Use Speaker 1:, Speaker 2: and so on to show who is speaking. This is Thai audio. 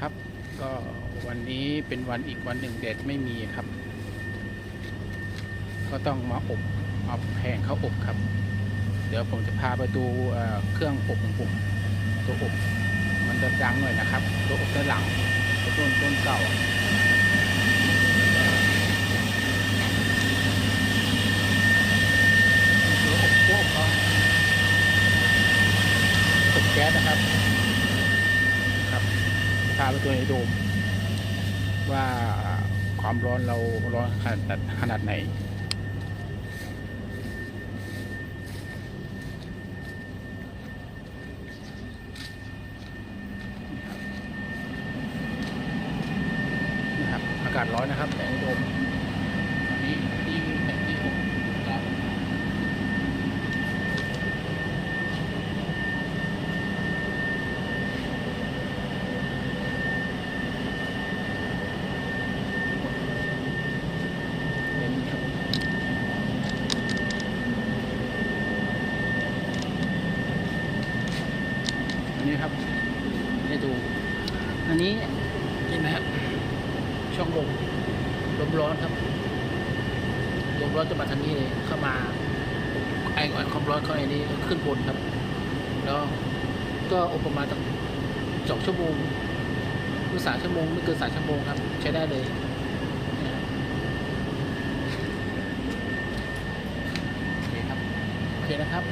Speaker 1: ครับ ก็วันนี้เป็นวันอีกวันหนึ่งแดดไม่มีครับ ก็ต้องมาอบเอาแผงเข้าอบครับ เดี๋ยวผมจะพาไปดูเครื่องอบของผมตัวอบมันจะดังหน่อยนะครับ ตัวอบด้านหลังตัวต้นต้นเก่าตัวอบตัวอบเขาอบแก๊สนะครับครับ พาไปตัวในโดม ว่าความร้อนเราร้อนขนาดขนาดไหนนะครับอากาศร้อนนะครับแต่ในโดมตอนนี้ที่แผนที่หกครับ เห็นครับอั นนี้ครับให้ดู อันนี้เห็นไหมครับช่องลมลมร้อนครับลมร้อนจะมาทางนี้เลยเข้ามาไอ้ไอ้ความร้อนเข้าไอ้นี้ขึ้นบนครับ แล้วก็อบประมาณสักสองชั่วโมงหรือสามชั่วโมงไม่เกินสามชั่วโมงครับ ใช้ได้เลยเนี่ยครับโอเคครับโอเคนะครับ